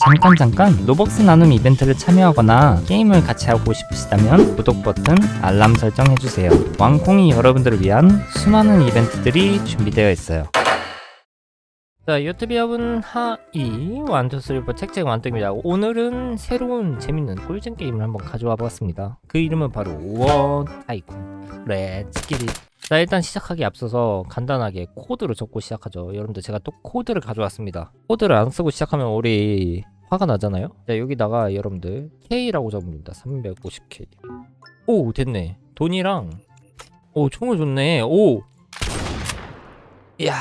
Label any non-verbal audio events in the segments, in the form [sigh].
잠깐 잠깐 로벅스 나눔 이벤트를 참여하거나 게임을 같이 하고 싶으시다면 구독 버튼, 알람 설정 해주세요. 왕콩이 여러분들을 위한 수많은 이벤트들이 준비되어 있어요. 자 유튜브 여러분 하이 완투스리퍼 책책 완투입니다. 오늘은 새로운 재밌는 꿀잼 게임을 한번 가져와 봤습니다. 그 이름은 바로 워 타이쿤 렛츠 기릿 자 일단 시작하기 앞서서 간단하게 코드로 적고 시작하죠. 여러분들 제가 또 코드를 가져왔습니다. 코드를 안 쓰고 시작하면 우리 화가 나잖아요? 자 여기다가 여러분들 K라고 적습니다. 350K 오 됐네. 돈이랑 오 총을 줬네. 오! 이야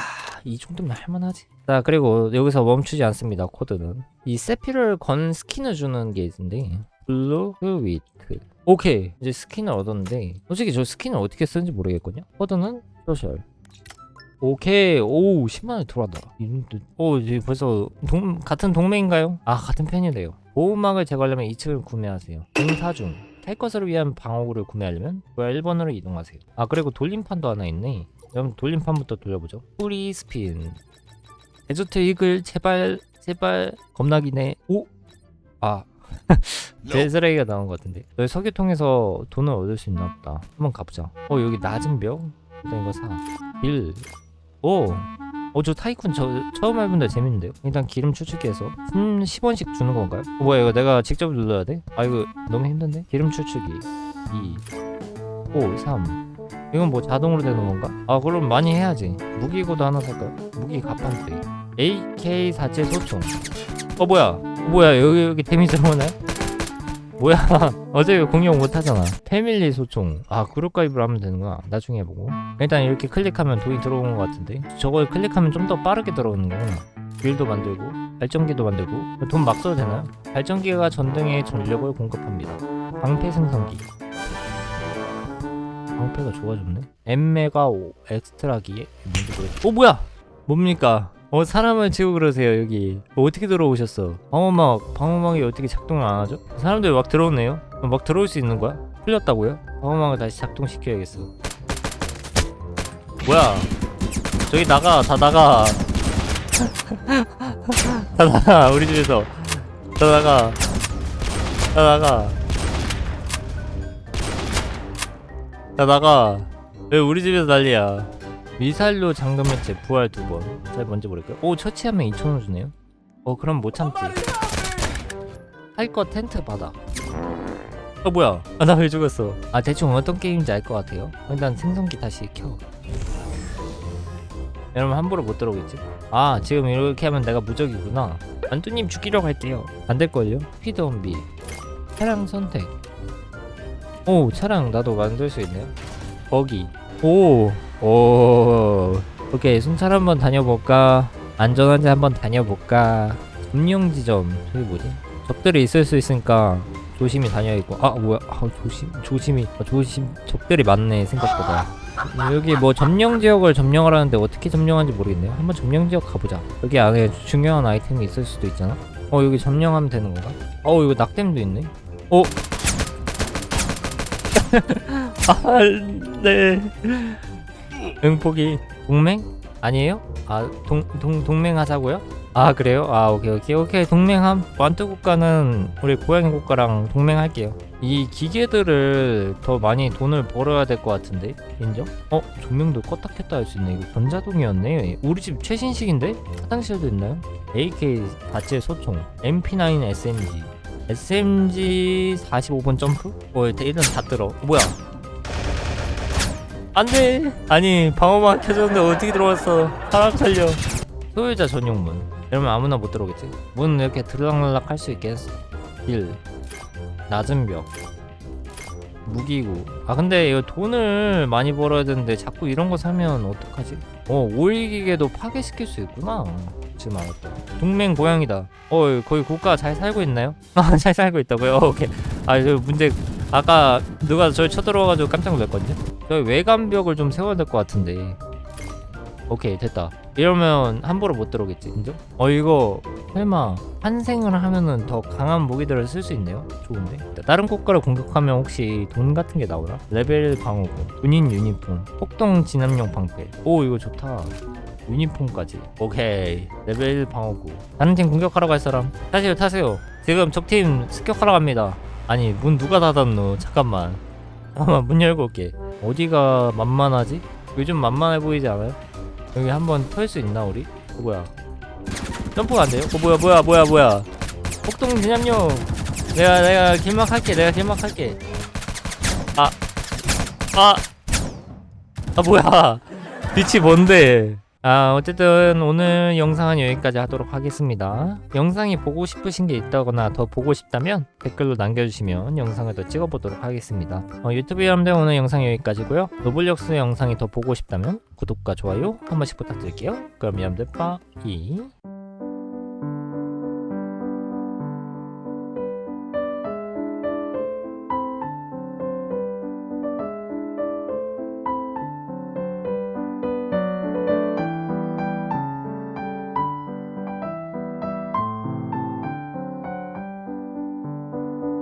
이 정도면 할만하지? 자 그리고 여기서 멈추지 않습니다 코드는. 이 세피를 건 스킨을 주는 게 있는데 블루 스위트 오케이. 이제 스킨을 얻었는데 솔직히 저 스킨을 어떻게 쓰는지 모르겠거든요? 코드는 소셜. 오케이. 오 10만원 들어왔다. 이놈들 오 이제 벌써 동, 같은 동맹인가요? 아 같은 팬이래요. 보호막을 제거하려면 2층을 구매하세요. 공사 중. 탈 것을 위한 방어구를 구매하려면 1번으로 이동하세요. 아 그리고 돌림판도 하나 있네. 그럼 돌림판부터 돌려보죠. 뿌리 스핀. 에조트 이글 제발 제발 겁나기네 오? 아 [laughs] 대쓰레기가 나온 것 같은데. 여기 석유통에서 돈을 얻을 수 있나 보다. 한번 가보자. 어 여기 낮은 벽? 일단 이거 사 1 오! 어, 저 타이쿤 저 처음 해본데 재밌는데요? 일단 기름 추출기에서. 음, 10원씩 주는 건가요? 어, 뭐야 이거 내가 직접 눌러야 돼? 아 이거 너무 힘든데? 기름 추출기. 2 5 3 이건 뭐 자동으로 되는 건가? 아 그럼 많이 해야지. 무기고도 하나 살까요? 무기 가판대. AK47 소총. 어 뭐야? 어, 뭐야 여기 여기 데미지 들어오나요? 뭐야 [laughs] 어제 공격 못하잖아. 패밀리 소총. 아 그룹 가입을 하면 되는구나. 나중에 해보고. 일단 이렇게 클릭하면 돈이 들어오는 것 같은데. 저걸 클릭하면 좀 더 빠르게 들어오는 거구나. 빌도 만들고 발전기도 만들고. 돈 막 써도 되나요? 발전기가 전등의 전력을 공급합니다. 방패 생성기. 방패가 좋아졌네? 엠메가 5 엑스트라기에 뭔지 모르겠어 어 뭐야! 뭡니까 어 사람을 치고 그러세요 여기. 어, 어떻게 들어오셨어? 방어막 방어막이 어떻게 작동을 안 하죠? 사람들 막 들어오네요. 어, 막 들어올 수 있는 거야? 풀렸다고요? 방어막을 다시 작동시켜야겠어. 뭐야? 저기 나가 다 나가. [laughs] 다 나가 우리 집에서. 다 나가. 다 나가. 다 나가. 왜 우리 집에서 난리야 미사일로 잠금 해체 부활 두번 잘 뭔지 모르겠고요? 오 처치하면 2천원 주네요. 어 그럼 못 참지. 할 거 텐트 받아. 어 뭐야? 아 나 왜 죽었어? 아 대충 어떤 게임인지 알 것 같아요. 일단 생성기 다시 켜. 여러분 함부로 못 들어오겠지? 아 지금 이렇게 하면 내가 무적이구나. 안뚜님 죽이려고 할 때요. 안 될걸요? 스피드 원비 차량 선택. 오 차량 나도 만들 수 있네요. 버기. 오, 오, 오케이 순찰 한번 다녀볼까? 안전한지 한번 다녀볼까? 점령 지점 저기 뭐지? 적들이 있을 수 있으니까 조심히 다녀야겠고 아 뭐야? 아 조심 조심히 아, 조심 적들이 많네 생각보다. 여기 뭐 점령 지역을 점령하라는데 어떻게 점령하는지 모르겠네요. 한번 점령 지역 가보자. 여기 안에 중요한 아이템이 있을 수도 있잖아. 어 여기 점령하면 되는 건가? 어 이거 낙뎀도 있네. 어? [laughs] 아, 네. 응포기 동맹? 아니에요? 아, 동, 동, 동맹 하자고요? 아, 그래요? 아, 오케이, 오케이, 오케이. 동맹함. 완투 국가는 우리 고양이 국가랑 동맹할게요. 이 기계들을 더 많이 돈을 벌어야 될 것 같은데? 인정? 어? 조명도 껐다 켰다 할 수 있네. 이거 전자동이었네. 우리 집 최신식인데? 화장실도 있나요? AK-47 소총, MP9 SMG, SMG 45번 점프? 어, 일단 다 들어. 뭐야? 안돼. 아니 방어막 켜졌는데 어떻게 들어왔어? 사람 살려. 소유자 전용 문. 이러면 아무나 못 들어오겠지? 문 이렇게 들락날락 할 수 있게 했어. 1. 낮은 벽. 무기고. 아 근데 이거 돈을 많이 벌어야 되는데 자꾸 이런 거 사면 어떡하지? 어 오일기계도 파괴시킬 수 있구나. 지금 알았다. 동맹 고양이다. 어 거기 국가 잘 살고 있나요? 아 [laughs] 잘 살고 있다고요? 어, 오케이. 아저 문제 아까 누가 저를 쳐들어와가지고 깜짝 놀랐거든요. 저기 외관벽을 좀 세워야 될 것 같은데. 오케이 됐다. 이러면 함부로 못 들어오겠지, 인정? 어 이거 설마 환생을 하면은 더 강한 무기들을 쓸 수 있네요. 좋은데. 다른 국가를 공격하면 혹시 돈 같은 게 나오나? 레벨 방어구, 군인 유니폼, 폭동 진압용 방패. 오 이거 좋다. 유니폼까지 오케이 레벨 1 방어구 다른 팀 공격하러 갈 사람 타세요 타세요 지금 적팀 습격하러 갑니다 아니 문 누가 닫았노? 잠깐만. 잠깐만 문 열고 올게. 어디가 만만하지? 요즘 만만해 보이지 않아요? 여기 한번 털 수 있나 우리? 어 뭐야? 점프가 안 돼요? 어 뭐야 뭐야 뭐야 뭐야? 폭동 진압용. 내가 내가 길막할게 내가 길막할게. 아 아, 아 뭐야? 빛이 뭔데 아 어쨌든 오늘 영상은 여기까지 하도록 하겠습니다. 영상이 보고 싶으신 게 있다거나 더 보고 싶다면 댓글로 남겨주시면 영상을 더 찍어보도록 하겠습니다. 어, 유튜브 여러분들 오늘 영상 여기까지고요. 노블력스 영상이 더 보고 싶다면 구독과 좋아요 한 번씩 부탁드릴게요. 그럼 여러분들 빠이